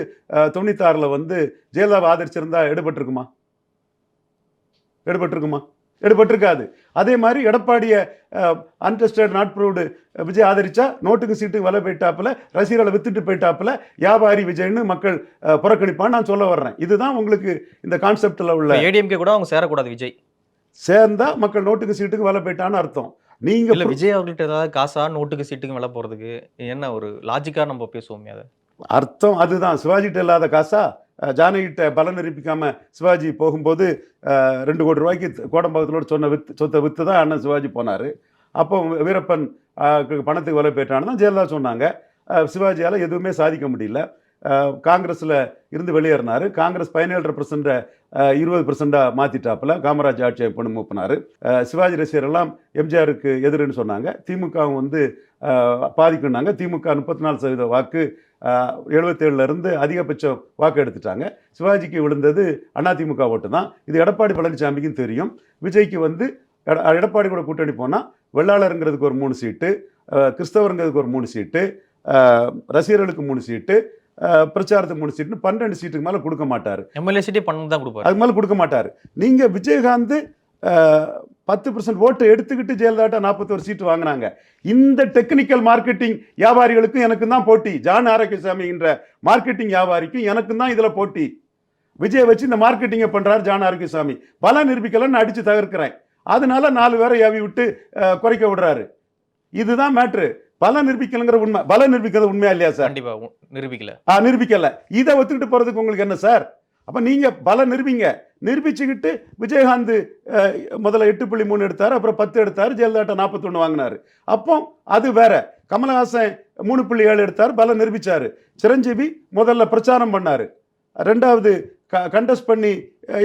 தொண்ணூத்தாறுல வந்து ஜெயலலிதாவை ஆதரிச்சிருந்தா எடுபட்டிருக்குமா? எடுபட்டிருக்குமா? எடுபட்டிருக்காது. அதே மாதிரி எடப்பாடிய அன்டெஸ்டட் நாட் ப்ரூவ்டு விஜய் ஆதரிச்சா நோட்டுக்கு சீட்டுக்கு விலை போயிட்டாப்புல ரசிகர்களை வித்துட்டு போயிட்டாப்புல வியாபாரி விஜய்னு மக்கள் புறக்கணிப்பான்னு நான் சொல்ல வர்றேன். இதுதான் உங்களுக்கு இந்த கான்செப்ட்ல உள்ள ஏடிஎம்கே கூட அவங்க சேரக்கூடாது விஜய். சேர்ந்தா மக்கள் நோட்டுக்கு சீட்டுக்கு விலை போயிட்டான்னு அர்த்தம். நீங்க இல்ல விஜய் அவர்கள்ட்ட ஏதாவது காசா நோட்டுக்கு சீட்டுக்கு மேல போறதுக்கு? என்ன ஒரு லாஜிக்கா நம்ம பேசுவோமே அதை? அர்த்தம் அதுதான். சிவாஜிட்ட இல்லாத காசா? ஜானகிட்ட பலன் நிரூபிக்காம சிவாஜி போகும்போது ரெண்டு கோடி ரூபாய்க்கு கோடம்பாக்கத்திலோடு சொன்ன வித்து சொத்தை வித்து தான் அண்ணன் சிவாஜி போனார். அப்போ வீரப்பன் பணத்துக்கு விலை பெற்றான்னு தான் ஜெயலலிதா சொன்னாங்க. சிவாஜியால் எதுவுமே சாதிக்க முடியல. காங்கிரஸில் இருந்து வெளியேறினார். காங்கிரஸ் பதினேழரை பர்சன்ட்டை இருபது பர்சண்டாக மாற்றிட்டாப்புல காமராஜ் ஆட்சியை பண்ணி மூப்பினார். சிவாஜி ரசிகர் எல்லாம் எம்ஜிஆருக்கு எதிரின்னு சொன்னாங்க. திமுகவும் வந்து அஹ், பாதிக்குன்னாங்க. திமுக முப்பத்தி நாலு சதவீத வாக்கு எழுபத்தேழுல இருந்து அதிகபட்ச வாக்கு எடுத்துட்டாங்க சிவாஜிக்கு விழுந்தது அதிமுக ஓட்டு தான். இது எடப்பாடி பழனிசாமிக்கும் தெரியும். விஜய்க்கு வந்து எட- எடப்பாடி கூட கூட்டணி போனால் வெள்ளாளருங்கிறதுக்கு ஒரு மூணு சீட்டு கிறிஸ்தவருங்கிறதுக்கு ஒரு மூணு சீட்டு ரசிகர்களுக்கு மூணு சீட்டு பிரச்சாரத்துக்கு மூணு சீட்டுன்னு பன்னெண்டு சீட்டுக்கு மேலே கொடுக்க மாட்டார். எம்எல்ஏ சீட்டே பண்ண தான் கொடுப்பாரு. அதுக்கு மேலே கொடுக்க மாட்டார். நீங்கள் விஜயகாந்த் பத்து பர்சன்ட் ஓட்டு எடுத்துக்கிட்டு ஜெயலலிதாட்ட நாற்பத்தோரு சீட்டு வாங்கினாங்க. இந்த டெக்னிக்கல் மார்க்கெட்டிங் வியாபாரிகளுக்கும் எனக்கும் தான் போட்டி. ஜான் ஆரோக்கியசாமின்ற மார்க்கெட்டிங் வியாபாரிக்கும் எனக்கும் தான் இதில் போட்டி. விஜய் வச்சு இந்த மார்க்கெட்டிங்கை பண்ணுறாரு ஜான் ஆரோக்கியசாமி. பல நிரூபிக்கலன்னு அடித்து தகர்க்கிறேன். அதனால நாலு பேரை ஏவி விட்டு குறைக்க விடுறாரு. இதுதான் மேட்ரு பல நிரூபிக்கலங்கிற உண்மை பல நிரூபிக்கிறது உண்மையா இல்லையா சார்? கண்டிப்பா உ- நிரூபிக்கல. ஆ நிரூபிக்கல. இதை ஒத்துக்கிட்டு போறதுக்கு உங்களுக்கு என்ன சார்? அப்போ நீங்கள் பல நிரூபிங்க. நிரூபிச்சுக்கிட்டு விஜயகாந்த் முதல்ல எட்டு புள்ளி மூணு எடுத்தார் அப்புறம் பத்து எடுத்தார் ஜெயலலிதா நாற்பத்தொன்று வாங்கினாரு. அப்போ அது வேற. கமலஹாசன் மூணு புள்ளி ஏழு எடுத்தார் பல நிரூபித்தார் சிரஞ்சீவி முதல்ல பிரச்சாரம் பண்ணார். ரெண்டாவது க கண்டஸ்ட் பண்ணி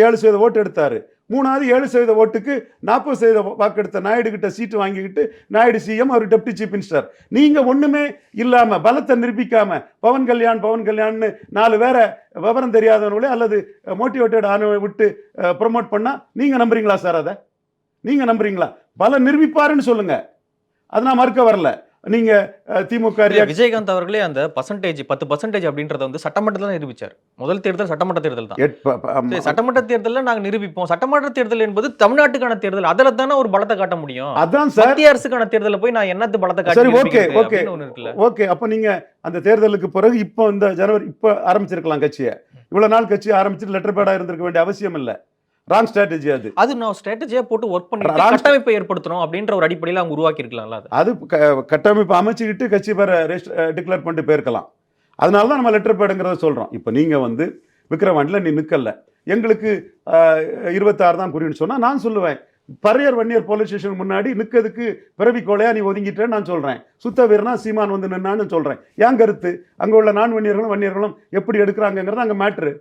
ஏழு சதவீத ஓட்டு எடுத்தார். மூணாவது ஏழு சதவீத ஓட்டுக்கு நாற்பது சதவீத வாக்கெடுத்த நாயுடு கிட்ட சீட்டு வாங்கிக்கிட்டு நாயுடு சிஎம் அவர் டெப்டி சீஃப் மினிஸ்டர். நீங்கள் ஒன்றுமே இல்லாமல் பலத்தை நிரூபிக்காமல் பவன் கல்யாண் பவன் கல்யாண்னு நாலு வேற விவரம் தெரியாதவங்களே அல்லது மோட்டிவேட்டட் ஆனவனை விட்டு ப்ரொமோட் பண்ணால் நீங்கள் நம்புறீங்களா சார் அதை? நீங்கள் நம்புறீங்களா? பல நிரூபிப்பாருன்னு சொல்லுங்கள் அது நான் மறுக்க வரல. நீங்க திமுக விஜயகாந்த் அவர்களே அந்த பர்சன்டேஜ் பத்து பர்சன்டேஜ் அப்படின்றத வந்து சட்டமன்றத்துல தான் நிரூபிச்சார். முதல் தேர்தல் சட்டமன்ற தேர்தல் தான். சட்டமன்ற தேர்தலில் நாங்க நிரூபிப்போம். சட்டமன்ற தேர்தல் என்பது தமிழ்நாட்டுக்கான தேர்தல். அதுல தானே ஒரு பலத்தை காட்ட முடியும். அதான் மத்திய அரசுக்கான தேர்தலில் போய் நான் என்னத்து பலத்தை காட்டி ஒண்ணு இருக்குல்ல. ஓகே அப்போ நீங்க அந்த தேர்தலுக்கு பிறகு இப்போ இந்த ஜனவரி இப்போ ஆரம்பிச்சிருக்கலாம் கட்சியை. இவ்வளவு நாள் கட்சி ஆரம்பிச்சுட்டு லெட்டர் பேடா இருந்திருக்க வேண்டிய அவசியம் இல்லை. ராங் ஸ்ட்ராட்டஜி அது. அது நான் ஸ்ட்ராட்டஜியா போட்டு ஒர்க் பண்ணி கட்டமைப்பை ஏற்படுத்தணும் அப்படின்ற ஒரு அடிப்படையில் அவங்க உருவாக்கி இருக்கலாம்ல அது அது கட்டமைப்பு அமைச்சுக்கிட்டு கட்சி பேரை டிக்ளேர் பண்ணிட்டு போயிருக்கலாம். அதனால தான் நம்ம லெட்டர் பேடுங்கிறத சொல்கிறோம் இப்போ நீங்கள் வந்து விக்ரவாண்டியில் நீ நிற்கல எங்களுக்கு இருபத்தாறு தான் குறின்னு சொன்னால் நான் சொல்லுவேன். பரையர் வன்னியர் போலீஸ் ஸ்டேஷன் முன்னாடி நிற்கிறதுக்கு பிறவி கோலையா நீ ஒதுங்கிட்டேன்னு நான் சொல்கிறேன் சுத்த வீரனா சீமான் வந்து நின்னான்னு சொல்கிறேன் ஏன் கருத்து? அங்கே உள்ள நான் வன்னியர்களும் வன்னியர்களும் எப்படி எடுக்கிறாங்கங்கிறது அங்கே மேட்ரு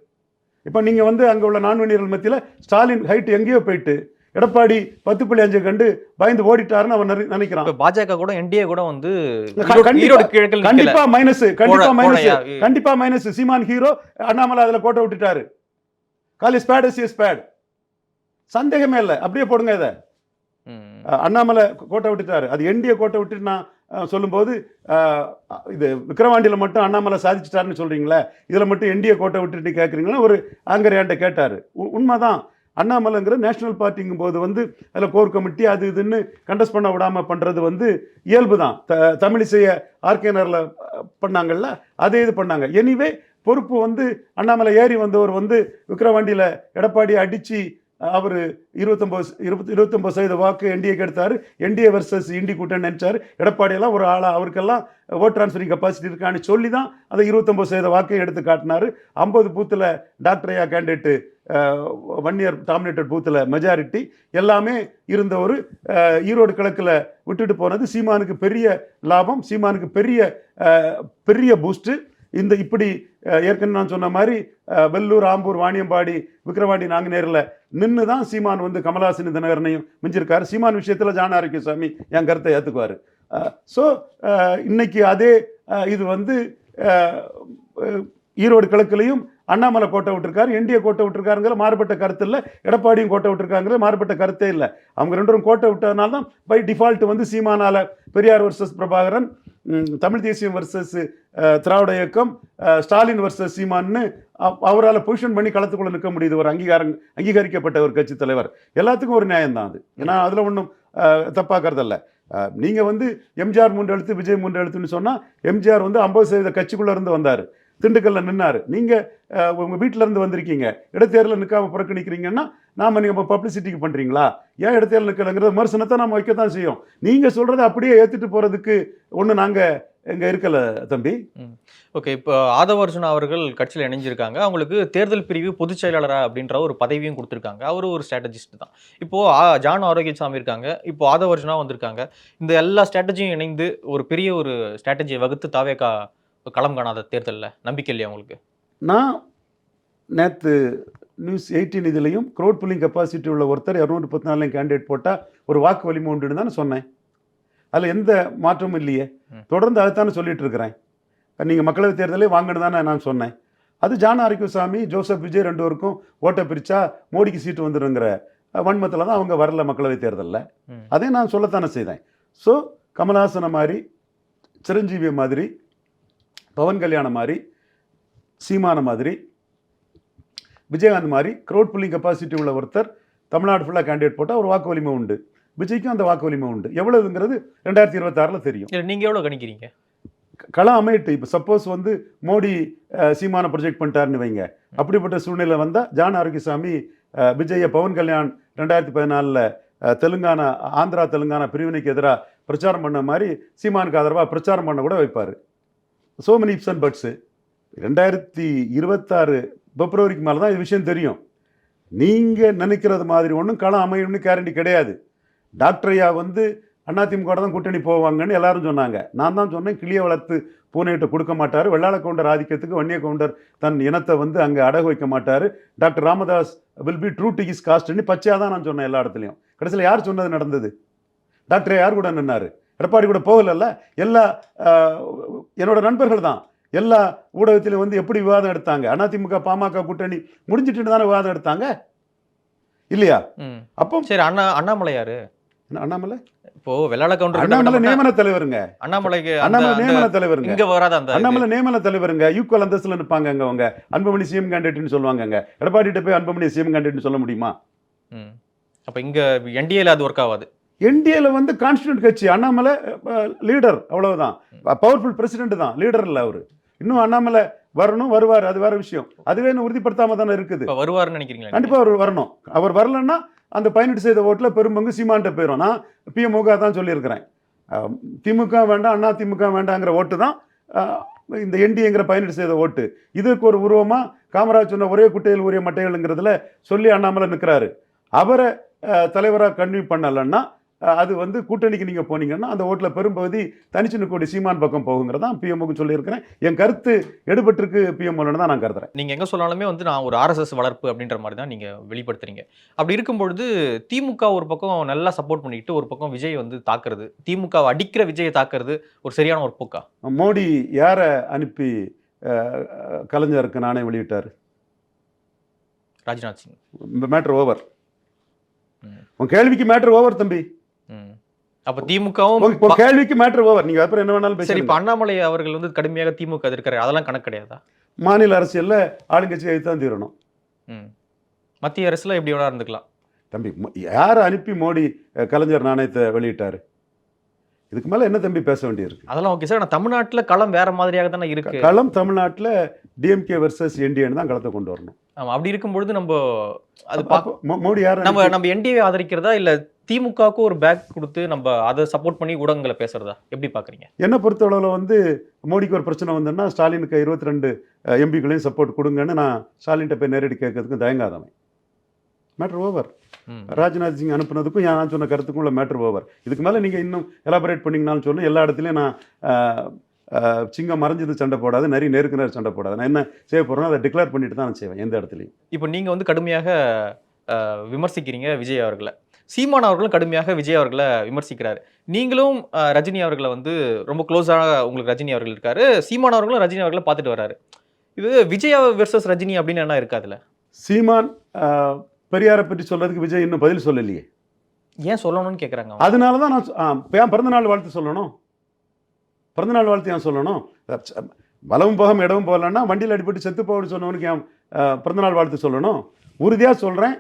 இப்போ நீங்கள் வந்து அங்கே உள்ள நான் வன்னியர்கள் மத்தியில் ஸ்டாலின் ஹைட் எங்கேயோ போயிட்டு எடப்பாடி பத்து புள்ளி அஞ்சு கண்டு பயந்து ஓடிட்டாருன்னு அவன் நினை- நினைக்கிறான். பாஜக கூட என்டிஏ கூட வந்து கண்டிப்பா- மைனஸ் கண்டிப்பா போட- மைனஸ்? கண்டிப்பா மைனஸ் சீமான் ஹீரோ அண்ணாமலை அதுல கோட்டை விட்டுட்டாரு. காலி ஸ்பேட் இஸ் ஸ்பேட் சந்தேகமே இல்லை. அப்படியே போடுங்க இதை. அண்ணாமலை கோட்டை விட்டுட்டாரு. அது என்டிஏ கோட்டை விட்டுட்டு நான் சொல்லும்போது இது விக்ரவாண்டியில் மட்டும் அண்ணாமலை சாதிச்சிட்டாருன்னு சொல்கிறீங்களே இதில் மட்டும் என்டிஏ கோட்டை விட்டுட்டு கேட்குறீங்களா ஒரு ஆங்கர் கேட்டார். உ- உண்மைதான். அண்ணாமலைங்கிற நேஷனல் பார்ட்டிங்கும் போது வந்து அதில் கோர் கமிட்டி அது இதுன்னு கண்டஸ்ட் பண்ண விடாமல் பண்ணுறது வந்து இயல்பு தான் த தமிழிசைய ஆர்கேனரில் பண்ணாங்கல்ல அதே இது பண்ணாங்க. எனிவே பொறுப்பு வந்து அண்ணாமலை ஏறி வந்தவர் வந்து விக்ரவாண்டியில் எடப்பாடி அடித்து அவர் இருபத்தொம்போது இருபத்தி இருபத்தொம்பது சதவீத வாக்கு என்டிஏக்கு எடுத்தார். என்டிஏ வர்சஸ் இண்டி கூட்டணி நினச்சார். எடப்பாடியெல்லாம் ஒரு ஆளாக அவருக்கெல்லாம் ஓட் ட்ரான்ஸ்ஃபரிங் கெப்பாசிட்டி இருக்கான்னு சொல்லி தான் அந்த இருபத்தொம்பது சதவீத வாக்கையும் எடுத்து காட்டினார். ஐம்பது பூத்தில் டாக்டர் ஐயா கேண்டிடேட்டு ஒன் இயர் டாமினேட்டட் பூத்தில் மெஜாரிட்டி எல்லாமே இருந்த ஒரு ஈரோடு கிழக்கில் விட்டுட்டு போனது. சீமானுக்கு பெரிய லாபம் சீமானுக்கு பெரிய பெரிய பூஸ்ட்டு இந்த இப்படி ஏற்கனவே நான் சொன்ன மாதிரி வெல்லூர் வெள்ளூர் ஆம்பூர் வாணியம்பாடி விக்கிரவாண்டி நாங்குநேரில் நின்று தான் சீமான் வந்து கமலாசினி தினகரனையும் மிஞ்சிருக்காரு. சீமான் விஷயத்தில் ஜான ஆரோக்கியசாமி என் கருத்தை ஏற்றுக்குவார் ஸோ இன்னைக்கு அதே இது வந்து ஈரோடு கிழக்குலையும் அண்ணாமலை கோட்டை விட்டுருக்காரு என்டிஏ கோட்டை விட்டுருக்காருங்கிற மாறுபட்ட கருத்து இல்லை எடப்பாடியும் கோட்டை விட்டுருக்காங்கிற மாறுபட்ட கருத்தே இல்லை. அவங்க ரெண்டும் கோட்டை விட்டதுனால தான் பை டிஃபால்ட் வந்து சீமானால பெரியார் வர்சஸ் பிரபாகரன் தமிழ் தேசியம் வர்சஸ் திராவிட இயக்கம் ஸ்டாலின் வர்சஸ் சீமான்னு அவரால் பொசிஷன் பண்ணி களத்துக்குள்ள நிற்க முடியுது. ஒரு அங்கீகாரம் அங்கீகரிக்கப்பட்ட ஒரு கட்சி தலைவர். எல்லாத்துக்கும் ஒரு நியாயம் தான் அது. ஏன்னா அதில் ஒன்றும் தப்பாக்கிறதில்ல நீங்கள் வந்து எம்ஜிஆர் மூன்று எழுத்து விஜய் மூன்று எழுத்துன்னு சொன்னால் எம்ஜிஆர் வந்து ஐம்பது சதவீத கட்சிக்குள்ளே இருந்து வந்தார். திண்டுக்கல்ல நின்னார். நீங்கள் உங்கள் வீட்டில் இருந்து வந்திருக்கீங்க. இடைத்தேர்தலில் நிற்காம புறக்கணிக்கிறீங்கன்னா நாம் நீங்கள் பப்ளிசிட்டிக்கு பண்ணுறீங்களா ஏன் இடைத்தேர்தல் நிற்கலைங்கிற விமர்சனத்தை நம்ம வைக்க தான் செய்யும். நீங்கள் சொல்கிறத அப்படியே ஏற்றுட்டு போகிறதுக்கு ஒன்று நாங்கள் இங்கே இருக்கல தம்பி. ஓகே இப்போ ஆதவ அர்ஜுனா அவர்கள் கட்சியில் இணைஞ்சிருக்காங்க. அவங்களுக்கு தேர்தல் பிரிவு பொதுச் செயலாளராக அப்படின்ற ஒரு பதவியும் கொடுத்துருக்காங்க. அவர் ஒரு ஸ்ட்ராட்டஜிஸ்ட் தான். இப்போது ஆ- ஜான் ஆரோக்கியசாமி இருக்காங்க. இப்போ ஆதவ அர்ஜுனா வந்திருக்காங்க. இந்த எல்லா ஸ்ட்ராட்டஜியும் இணைந்து ஒரு பெரிய ஒரு ஸ்ட்ராட்டஜியை வகுத்து தாவேக்கா களம் காணாத தேர்தலில் நம்பிக்கை இல்லையா உங்களுக்கு? நான் நேற்று நியூஸ் எயிட்டீன் இதுலேயும் க்ரௌட் புல்லிங் கெப்பாசிட்டி உள்ள ஒருத்தர் இரநூத்தி முப்பத்தி நாலுலையும் கேண்டிடேட் போட்டால் ஒரு வாக்கு வலிமை உண்டுன்னு தானே சொன்னேன். அதில் எந்த மாற்றமும் இல்லையே. தொடர்ந்து அதைத்தானே சொல்லிட்டு இருக்கிறேன். நீங்கள் மக்களவைத் தேர்தலே வாங்கன்னு தானே நான் சொன்னேன். அது ஜான ஆரோக்கியசாமி ஜோசப் விஜய் ரெண்டு பேருக்கும் ஓட்டை பிரித்தா மோடிக்கு சீட்டு வந்துருங்கிற வன்மத்தில் தான் அவங்க வரல மக்களவைத் தேர்தலில். ம். அதே நான் சொல்லத்தானே செய்தேன். ஸோ கமல்ஹாசனை மாதிரி சிரஞ்சீவி மாதிரி பவன் கல்யாணம் மாதிரி சீமான மாதிரி விஜயகாந்த் மாதிரி க்ரௌட் புல்லிங் கெப்பாசிட்டி உள்ள ஒருத்தர் தமிழ்நாடு ஃபுல்லாக கேண்டிடேட் போட்டால் ஒரு வாக்கு வலிமை உண்டு. விஜய்க்கும் அந்த வாக்கு வலிமை உண்டு. எவ்வளவுங்கிறது ரெண்டாயிரத்தி இருபத்தாறில் தெரியும். நீங்கள் எவ்வளோ கணிக்கிறீங்க? களம் அமையிட்டு இப்போ சப்போஸ் வந்து மோடி சீமான ப்ரொஜெக்ட் பண்ணிட்டாருன்னு வைங்க. அப்படிப்பட்ட சூழ்நிலை வந்தால் ஜான் ஆரோக்கியசாமி விஜய பவன் கல்யாண் ரெண்டாயிரத்தி பதினாலில் தெலுங்கானா ஆந்திரா தெலுங்கானா பிரிவினைக்கு எதிராக பிரச்சாரம் பண்ண மாதிரி சீமானுக்கு ஆதரவாக பிரச்சாரம் பண்ண கூட வைப்பார். So many ifs and buts ரெண்டாயிரத்தி இருபத்தாறு பிப்ரவரிக்கு மேலே தான் இது விஷயம் தெரியும். நீங்கள் நினைக்கிறது மாதிரி ஒன்றும் களம் அமையும்னு கேரண்டி கிடையாது. டாக்டரையா வந்து அதிமுக தான் கூட்டணி போவாங்கன்னு எல்லாரும் சொன்னாங்க. நான் தான் சொன்னேன் கிளிய வளர்த்து பூனையிட்ட கொடுக்க மாட்டார். வெள்ளாள கவுண்டர் ஆதிக்கத்துக்கு வன்னிய கவுண்டர் தன் இனத்தை வந்து அங்கே அடகு வைக்க மாட்டார். Doctor Ramadoss will be true to his காஸ்ட்னு பச்சையாக தான் நான் சொன்னேன் எல்லா இடத்துலையும். கடைசியில் யார் சொன்னது நடந்தது? டாக்டர் யார் கூட நின்னார்? எடப்பாடி கூட போகலல்ல? எல்லா என்னோட நண்பர்கள் தான். எல்லா ஊடகத்திலும் வந்து எப்படி விவாதம் எடுத்தாங்க? அதிமுக பாமக கூட்டணி முடிஞ்சிட்டு தானே விவாதம் எடுத்தாங்க? இல்லையா? அப்போ சரி அண்ணா அண்ணாமலை யாரு? என்ன அண்ணாமலை? இப்போ வெள்ளாள கவுண்டர் அண்ணாமலை நியமன தலைவருங்க. அண்ணாமலைக்கு அண்ணாமலை நியமன தலைவருங்க. இங்க வராத அந்த அண்ணாமலை நியமன தலைவருங்க. ஈக்குவல் அந்தஸ்துல நிற்பாங்க அங்க அவங்க. அன்புமணி சிஎம் கேண்டிடேட்னு சொல்லுவாங்க அங்க எடப்பாடிட்ட போய் அன்புமணி சிஎம் கேண்டிடேட்னு சொல்ல முடியுமா. அப்ப இங்க என்டிஏல அது ஒர்க் ஆகாது. என்டிஏல வந்து கான்ஸ்டியூண்ட் கட்சி அண்ணாமலை லீடர் அவ்வளவுதான். பவர்ஃபுல் பிரசிடென்ட் தான் லீடர் இல்ல அவரு. இன்னும் அண்ணாமலை வரணும் வருவார் அது வேற விஷயம். அதுவே இன்னும் உறுதிப்படுத்தாம தானே இருக்குது. நினைக்கிறீங்களா நீங்க? கண்டிப்பா அவர் வரணும். அவர் வரலன்னா அந்த பதினெட்டு செய்த ஓட்டில் பெரும்பங்கு சீமான்ட்ட போயிடும் நான் பிஎம்முக தான் சொல்லியிருக்கிறேன். திமுக வேண்டாம் அண்ணா திமுக வேண்டாங்கிற ஓட்டு தான் இந்த என்டிங்கிற பதினெட்டு செய்த ஓட்டு. இதற்கு ஒரு உருவமா காமராஜ் சொன்ன ஒரே குட்டையில் உரிய மட்டைகள்ங்கிறதுல சொல்லி அண்ணாமலை நிற்கிறாரு அவரை தலைவராக கன்வியூ பண்ணலைன்னா அது வந்து கூட்டணிக்கு நீங்கள் போனீங்கன்னா அந்த ஓட்டில் பெரும்பகுதி தனிச்சு நிற்கக்கூடிய சீமான் பக்கம் போகுங்கிறதான் பிஎம்முக்கு சொல்லியிருக்கிறேன். என் கருத்து எடுபட்டிருக்கு பிஎம்ஓலன்னு தான் நான் கருதுறேன். நீங்க எங்க சொன்னாலுமே வந்து நான் ஒரு ஆர்எஸ்எஸ் வளர்ப்பு அப்படின்ற மாதிரி தான் நீங்க வெளிப்படுத்துறீங்க. அப்படி இருக்கும் பொழுது திமுக ஒரு பக்கம் நல்லா சப்போர்ட் பண்ணிட்டு ஒரு பக்கம் விஜய் வந்து தாக்குறது. திமுக அடிக்கிற விஜயை தாக்குறது ஒரு சரியான ஒரு போக்கா? மோடி யாரை அனுப்பி கலைஞருக்கு நானே வெளியிட்டார்? ராஜ்நாத் சிங். Matter over. உன் கேள்விக்கு மேட்ரு ஓவர் தம்பி. அப்ப திமுகவும் கேள்விக்கு மேட்ரு ஓவர் நீங்க அப்புறம் என்ன வேணாலும் சரி இப்ப அண்ணாமலை அவர்கள் வந்து கடுமையாக திமுக எதிர்க்கிறார். அதெல்லாம் கணக்கு கிடையாதா? மாநில அரசியல்ல ஆளுங்கட்சி தான் தீரணும். மத்திய அரசுல எப்படி வேணா இருந்துக்கலாம். தம்பி யாரை அனுப்பி மோடி கலைஞர் நாணயத்தை வெளியிட்டாரு? இதுக்கு மேல என்ன தம்பி பேச வேண்டியிருக்கு? அதெல்லாம் ஓகே சார் ஆனா தமிழ்நாட்டுல களம் வேற மாதிரியாக தானே இருக்கு. களம் தமிழ்நாட்டில் டிஎம்கே வர்சஸ் என்டிஏன்னு தான் களத்தை கொண்டு வரணும். ஆமா அப்படி இருக்கும் பொழுது நம்ம அது பா- அப்போ மோ- மோடி யாரை நம்ம நம்ம என்டிஏ ஆதரிக்கிறதா இல்ல திமுகவுக்கு ஒரு பேக் கொடுத்து நம்ம அதை சப்போர்ட் பண்ணி ஊடகங்களை பேசுறதா? எப்படி பாக்குறீங்க என்னை பொறுத்தளவில் வந்து மோடிக்கு ஒரு பிரச்சனை வந்ததுன்னா ஸ்டாலினுக்கு இருபத்தி ரெண்டு எம்பிக்களையும் சப்போர்ட் கொடுங்கன்னு நான் ஸ்டாலின்கிட்ட போய் நேரடி கேட்கறதுக்கு தயங்காதவன் மேட்ரு ஓவர். ராஜ்நாத் சிங் அனுப்புனதுக்கும் நான் சொன்ன கருத்துக்கும் உள்ள மேட்ரு ஓவர் இதுக்கு மேலே நீங்கள் இன்னும் எலாபரேட் பண்ணிங்கனாலும் சொல்லு எல்லா இடத்துலையும் நான் சிங்கம் மறைஞ்சது சண்டை போடாது நிறைய நேருக்கு நேர் சண்டை போடாது. நான் என்ன செய்ய போகிறேனோ அதை டிக்ளேர் பண்ணிட்டு தான் நான் செய்வேன் எந்த இடத்துலையும். இப்போ நீங்க வந்து கடுமையாக விமர்சிக்கிறீங்க விஜய் அவர்களை. சீமான் அவர்களும் கடுமையாக விஜய் அவர்களை விமர்சிக்கிறாரு. நீங்களும் ரஜினி அவர்களை வந்து ரொம்ப க்ளோஸாக உங்களுக்கு ரஜினி அவர்கள் இருக்காரு. சீமான் அவர்களும் ரஜினி அவர்களை பார்த்துட்டு வராரு இது விஜய் வெர்சஸ் ரஜினி அப்படின்னு என்ன இருக்காதுல சீமான் பெரியாரை பற்றி சொல்றதுக்கு விஜய் இன்னும் பதில் சொல்லலையே. ஏன் சொல்லணும்னு கேட்குறாங்க அதனால தான் நான் ஏன் பிறந்தநாள் வாழ்த்து சொல்லணும்? பிறந்தநாள் வாழ்த்து ஏன் சொல்லணும்? வலவும் போகாம இடவும் போகலன்னா வண்டியில் அடிபட்டு செத்து போகணும்னு சொன்னவனுக்கு ஏன் பிறந்தநாள் வாழ்த்து சொல்லணும்? உறுதியாக சொல்கிறேன்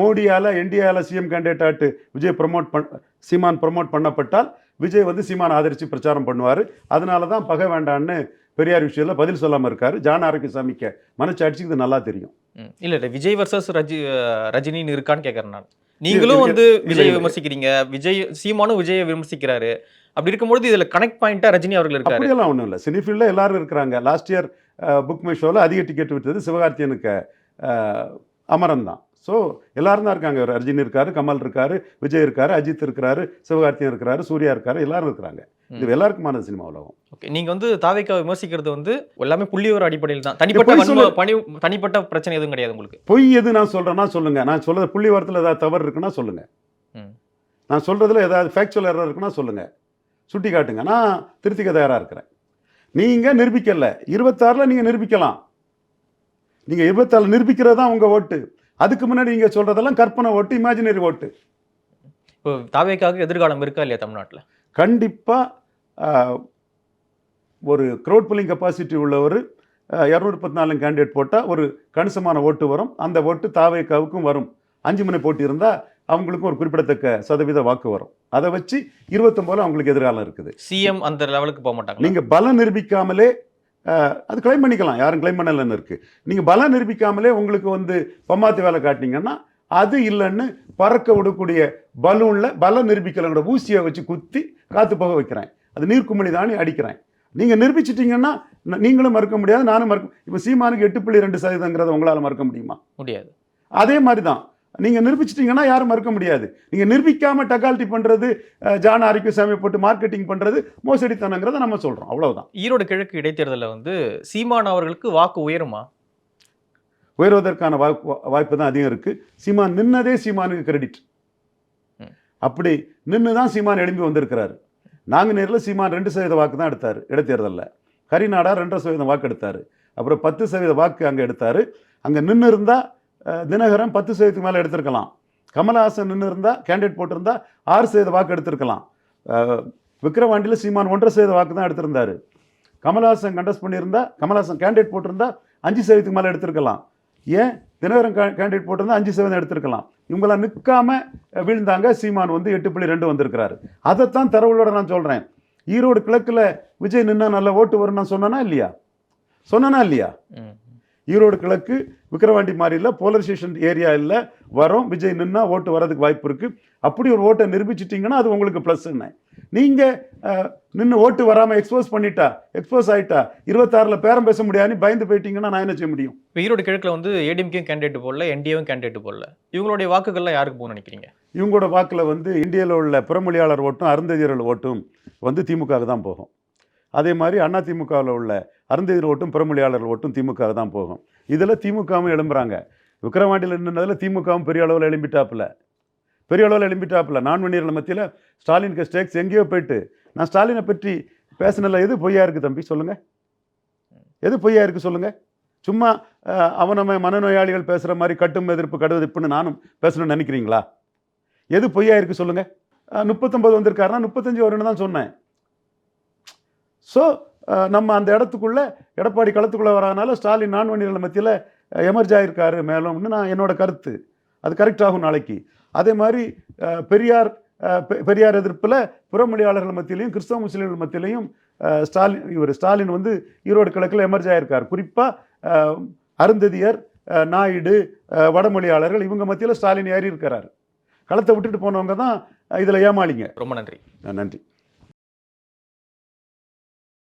மோடியால் என்டிஏல சிஎம் கேண்டிடேட் ஆட்டு விஜய் ப்ரமோட் பண் சீமான் ப்ரமோட் பண்ணப்பட்டால் விஜய் வந்து சீமான் ஆதரித்து பிரச்சாரம் பண்ணுவார். அதனால தான் பகை வேண்டான்னு பெரியார் விஷயத்தில் பதில் சொல்லாமல் இருக்காரு. ஜான் ஆரோக்கியசாமிக்கு மனச்சாட்சிக்கு இது நல்லா தெரியும். இல்ல இல்ல விஜய் வர்சஸ் ரஜி ரஜினின்னு இருக்கான்னு கேட்கறேன் நான். நீங்களும். வந்து விஜய். விமர்சிக்கிறீங்க. விஜய் சீமானும் விஜயை விமர்சிக்கிறாரு. அப்படி இருக்கும்பொழுது இதுல கனெக்ட் பாயிண்டா ரஜினி அவர்கள் இருக்காரு. அப்படியெல்லாம் ஒன்றும் இல்லை. சினிஃபீல்டில் எல்லாரும் இருக்கிறாங்க. லாஸ்ட் இயர் புக் மை ஷோவில் அதிக டிக்கெட் விட்டது சிவகார்த்தியனுக்கு அமரன் தான். ஸோ எல்லாரும் தான் இருக்காங்க. ரஜினி இருக்காரு கமல் இருக்காரு விஜய் இருக்காரு அஜித் இருக்கிறாரு சிவகார்த்தியன் இருக்கிறாரு சூர்யா இருக்காரு எல்லாரும் இருக்கிறாங்க. இது எல்லாருக்குமான சினிமா உலகம். ஓகே நீங்க வந்து தாவேக்கா விமர்சிக்கிறது வந்து எல்லாமே புள்ளிவிவர அடிப்படையில் தான். தனிப்பட்ட. பணி தனிப்பட்ட பிரச்சனை எதுவும் கிடையாது உங்களுக்கு. பொய் எது நான் சொல்கிறேன்னா சொல்லுங்க. நான் சொல்றது புள்ளி வரத்தில் ஏதாவது தவறு இருக்குன்னா சொல்லுங்க. நான் சொல்றதுல ஏதாவது ஃபேக்சுவல் எரர் இருக்குன்னா சொல்லுங்க. சுட்டி காட்டுங்க. நான் திருத்திக்க தயாராக இருக்கிறேன். நீங்கள் நிரூபிக்கல. இருபத்தாறில் நீங்கள் நிரூபிக்கலாம். நீங்கள் இருபத்தாறில் நிரூபிக்கிறது தான் உங்கள் ஓட்டு. அதுக்கு முன்னாடி நீங்கள் சொல்கிறதெல்லாம் கற்பனை ஓட்டு இமேஜினரி ஓட்டு இப்போ தாவேக்காவுக்கு எதிர்காலம் இருக்கா இல்லையா தமிழ்நாட்டுல? கண்டிப்பாக ஒரு க்ரௌட் புல்லிங் கெப்பாசிட்டி உள்ளவர் இரநூறு முப்பத்தி நாலு கேண்டிடேட் போட்டால் ஒரு கணிசமான ஓட்டு வரும். அந்த ஓட்டு தாவேக்காவுக்கும் வரும். அஞ்சு மணி போட்டி இருந்தால் அவங்களுக்கும் ஒரு குறிப்பிடத்தக்க சதவீத வாக்கு வரும். அதை வச்சு இருபத்தொம்போது அவங்களுக்கு எதிர்காலம் இருக்குது. சிஎம் அந்த லெவலுக்கு போக மாட்டாங்க நீங்கள் பலம் நிரூபிக்காமலே அது கிளைம் பண்ணிக்கலாம். யாரும் கிளைம் பண்ணலன்னு இருக்கு. நீங்கள் பலம் நிரூபிக்காமலே உங்களுக்கு வந்து பம்மாத்து வேலை காட்டினீங்கன்னா அது இல்லைன்னு பறக்க விடக்கூடிய பலூனில் பலம் நிரூபிக்கலங்கிற ஊசியை வச்சு குத்தி காத்து போக வைக்கிறேன். அது நீர்க்குமிழி தானே அடிக்கிறேன். நீங்கள் நிரூபிச்சிட்டிங்கன்னா நீங்களும் மறுக்க முடியாது நானும் மறுக்க இப்போ சீமானுக்கு எட்டு புள்ளி ரெண்டு சதவீதங்கிறத உங்களால் மறுக்க முடியுமா? முடியாது. அதே மாதிரி தான் நீங்கள் நிரூபிச்சிட்டிங்கன்னா யாரும் மறுக்க முடியாது. நீங்கள் நிரூபிக்காம டக்கால்ட்டி பண்ணுறது ஜான் ஆரோக்கியசாமி போட்டு மார்க்கெட்டிங் பண்ணுறது மோசடித்தனங்கிறத நம்ம சொல்கிறோம் அவ்வளவுதான். ஈரோடு கிழக்கு இடைத்தேர்தலில் வந்து சீமான் அவர்களுக்கு வாக்கு உயருமா? உயர்வதற்கான வாய்ப்பு வாய்ப்பு தான் அதிகம் இருக்குது சீமான் நின்னதே சீமானுக்கு கிரெடிட். அப்படி நின்று தான் சீமான் எழும்பி வந்திருக்கிறாரு. நாங்கள் நேரில் சீமான் ரெண்டு சதவீத வாக்கு தான் எடுத்தார் இடைத்தேர்தலில். கரிநாடா ரெண்டரை சதவீதம் வாக்கு எடுத்தார். அப்புறம் பத்து சதவீத வாக்கு அங்கே எடுத்தார். அங்கே நின்று இருந்தால் தினகரன் பத்து சதவீதத்துக்கு மேலே எடுத்திருக்கலாம். கமலஹாசன் நின்று இருந்தால் கேண்டிடேட் போட்டிருந்தா ஆறு சதவீத வாக்கு எடுத்திருக்கலாம். அஹ், விக்கிரவாண்டியில் சீமான் ஒன்றரை சதவீத வாக்கு தான் எடுத்திருந்தாரு. கமலஹாசன் கண்டஸ்ட் பண்ணியிருந்தா கமலஹாசன் கேண்டிடேட் போட்டிருந்தா அஞ்சு சதவீதத்துக்கு மேலே எடுத்திருக்கலாம். ஏன்? தினகரன் கேண்டிடேட் போட்டிருந்தா அஞ்சு சதவீதம் எடுத்திருக்கலாம். இவங்களாம் நிற்காம வீழ்ந்தாங்க. சீமான் வந்து எட்டு புள்ளி ரெண்டு வந்திருக்கிறாரு. அதைத்தான் தரவுகளோட நான் சொல்கிறேன் ஈரோடு கிழக்கில் விஜய் நின்னா நல்ல ஓட்டு வரும் நான் சொன்னனா இல்லையா? சொன்னனா இல்லையா. ஈரோடு கிழக்கு விக்கிரவாண்டி மாதிரில போலரைசேஷன் ஏரியா இல்லை வரோம். விஜய் நின்னா ஓட்டு வரதுக்கு வாய்ப்பு இருக்குது அப்படி ஒரு ஓட்டை நிரூபிச்சிட்டிங்கன்னா அது உங்களுக்கு ப்ளஸ் என்ன நீங்கள் நின்று ஓட்டு வராமல் எக்ஸ்போஸ் பண்ணிட்டா எக்ஸ்போஸ் ஆயிட்டா இருபத்தாறில் பேரம் பேச முடியாதுன்னு பயந்து போயிட்டீங்கன்னா நான் என்ன செய்ய முடியும்? இப்போ ஈரோடு கிழக்குல வந்து ஏடிஎம்கேயும் கேண்டிடேட் போடல என்டிஏவும் கேண்டிடேட் போடல. இவங்களுடைய வாக்குகள்லாம் யாருக்கு போகணும்னு நினைக்கிறீங்க? இவங்களோட வாக்கில் வந்து இந்தியாவில் உள்ள புறமொழியாளர் ஓட்டும் அருந்ததியர்கள் ஓட்டும் வந்து திமுகவுக்கு தான் போகும். அதே மாதிரி அண்ணா திமுகவில் உள்ள அருந்ததியர் ஓட்டும் புறமொழியாளர் ஓட்டும் திமுகவுக்கு தான் போகும். இதில் திமுகவும் எழும்புறாங்க. விக்ரவாண்டியில் நின்னதில் திமுகவும் பெரிய அளவில் எழும்பிட்டாப்புல. பெரிய அளவில் எழும்பிட்டாப்புல. நான் வன்னியர்கள் மத்தியில் ஸ்டாலினுக்கு ஸ்டேக்ஸ் எங்கேயோ போயிட்டு. நான் ஸ்டாலினை பற்றி பேசினதில்ல எது பொய்யா இருக்குது தம்பி? சொல்லுங்கள் எது பொய்யா இருக்குது சொல்லுங்கள் சும்மா அவனமை மனநோயாளிகள் பேசுகிற மாதிரி கட்டும் எதிர்ப்பு கடுவெதிர்ப்புன்னு நானும் பேசணும்னு நினைக்கிறீங்களா? எது பொய்யா இருக்குது சொல்லுங்கள் முப்பத்தொம்பது வந்திருக்காருன்னா முப்பத்தஞ்சு வரும்னு தான் சொன்னேன். ஸோ நம்ம அந்த இடத்துக்குள்ள எடப்பாடி களத்துக்குள்ளே வரதுனால ஸ்டாலின் நான் வண்டிகள் மத்தியில் எமர்ஜ் ஆயிருக்காரு மேலும்னு நான் என்னோட கருத்து. அது கரெக்ட் ஆகும் நாளைக்கு. அதே மாதிரி பெரியார் பெரியார் எதிர்ப்பில் புறமொழியாளர்கள் மத்தியிலையும் கிறிஸ்தவ முஸ்லீம்கள் மத்தியிலையும் ஸ்டாலின் இவர் ஸ்டாலின் வந்து ஈரோடு கிழக்கில் எமர்ஜ் ஆயிருக்கார். குறிப்பாக அருந்ததியர் நாயுடு வடமொழியாளர்கள் இவங்க மத்தியில் ஸ்டாலின் ஏறி இருக்கிறார். களத்தை விட்டுட்டு போனவங்க தான் இதில் ஏமாளிங்க. ரொம்ப நன்றி. நன்றி.